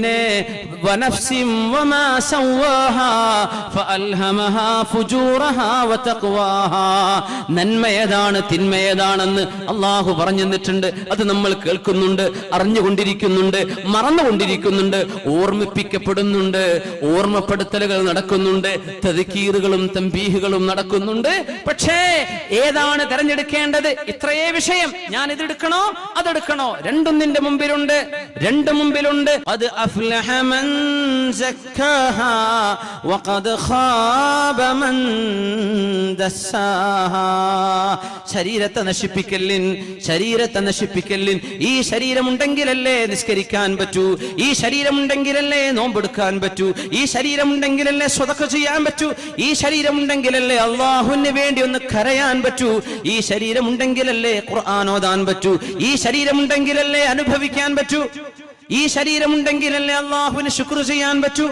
റൂഹിനെ വനഫ്സിം വമാ സവ്വാഹാ ഫഅൽഹമഹാ ഫുജൂറഹാ വതഖ്വാഹാ നന്മയേതാണ് തിന്മയേതാണെന്ന് അള്ളാഹു പറഞ്ഞു തന്നിട്ടുണ്ട് അത് നമ്മൾ കേൾക്കുന്നുണ്ട് അറിഞ്ഞുകൊണ്ടിരിക്കുന്നുണ്ട് മറന്നുകൊണ്ടിരിക്കുന്നുണ്ട് ഓർമ്മിപ്പിക്കപ്പെടുന്നുണ്ട് ഓർമ്മപ്പെടുത്തലുകൾ നടക്കുന്നുണ്ട് തെതുക്കീറുകളും തമ്പീഹുകളും നടക്കുന്നുണ്ട്. പക്ഷേ ഏതാണ് തെരഞ്ഞെടുക്കേണ്ടത്? ഇത്രയേ വിഷയം. ഞാൻ ഇതെടുക്കണോ അതെടുക്കണോ? രണ്ടും നിന്റെ മുമ്പിലുണ്ട് രണ്ടു മുമ്പിലുണ്ട്. അത് അഫ്ലഹ من زكاها വഖദ് خاب من دساها. ശരീരത്തെ നശിപ്പിക്കലിൻ ശരീരത്തെ നശിപ്പിക്കലിൻ ഈ ശരീരമുണ്ടെങ്കിലല്ലേ നിസ്കരിക്കാൻ പറ്റൂ? ഈ ശരീരമുണ്ടെങ്കിലല്ലേ നോമ്പെടുക്കാൻ പറ്റൂ? ഈ ശരീരമുണ്ടെങ്കിലല്ലേ സ്വതക്ക ചെയ്യാൻ പറ്റൂ? ഈ ശരീരമുണ്ടെങ്കിലല്ലേ അള്ളാഹുവിന് വേണ്ടി ഒന്ന് കരയാൻ പറ്റൂ? ഈ ശരീരമുണ്ടെങ്കിലല്ലേ ഖുർആൻ ഓതാൻ പറ്റൂ? ഈ ശരീരമുണ്ടെങ്കിലല്ലേ അനുഭവിക്കാൻ പറ്റൂ? ഈ ശരീരമുണ്ടെങ്കിലല്ലേ അള്ളാഹുവിന് ശുക്ർ ചെയ്യാൻ പറ്റൂ.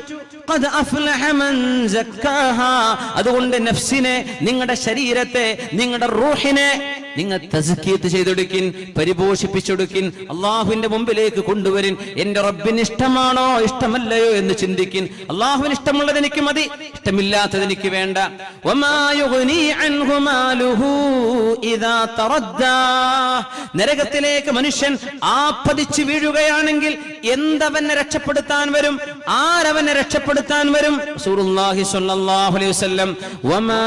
അതുകൊണ്ട് നഫ്സിനെ നിങ്ങളുടെ ശരീരത്തെ നിങ്ങളുടെ റൂഹിനെ നിങ്ങൾ തസ്കീത്ത് ചെയ്തെടുക്കിൻ പരിപോഷിപ്പിച്ചെടുക്കിൻ അള്ളാഹുവിന്റെ മുമ്പിലേക്ക് കൊണ്ടുവരിൻ. എന്റെ റബ്ബിന് ഇഷ്ടമാണോ ഇഷ്ടമല്ലയോ എന്ന് ചിന്തിക്കിൻ. അള്ളാഹുവിന് ഇഷ്ടമുള്ളത് എനിക്ക് മതി ഇഷ്ടമില്ലാത്തത് എനിക്ക് വേണ്ട. നരകത്തിലേക്ക് മനുഷ്യൻ ആപ്പതിച്ച് വീഴുകയാണെങ്കിൽ എന്തവനെ രക്ഷപ്പെടുത്താൻ വരും? ആരവനെ രക്ഷപ്പെടുത്താൻ വരും? റസൂലുള്ളാഹി സ്വല്ലല്ലാഹു അലൈഹി വസല്ലം. വമാ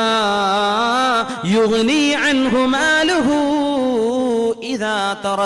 യുഗ്നി അൻഹു إذا ترد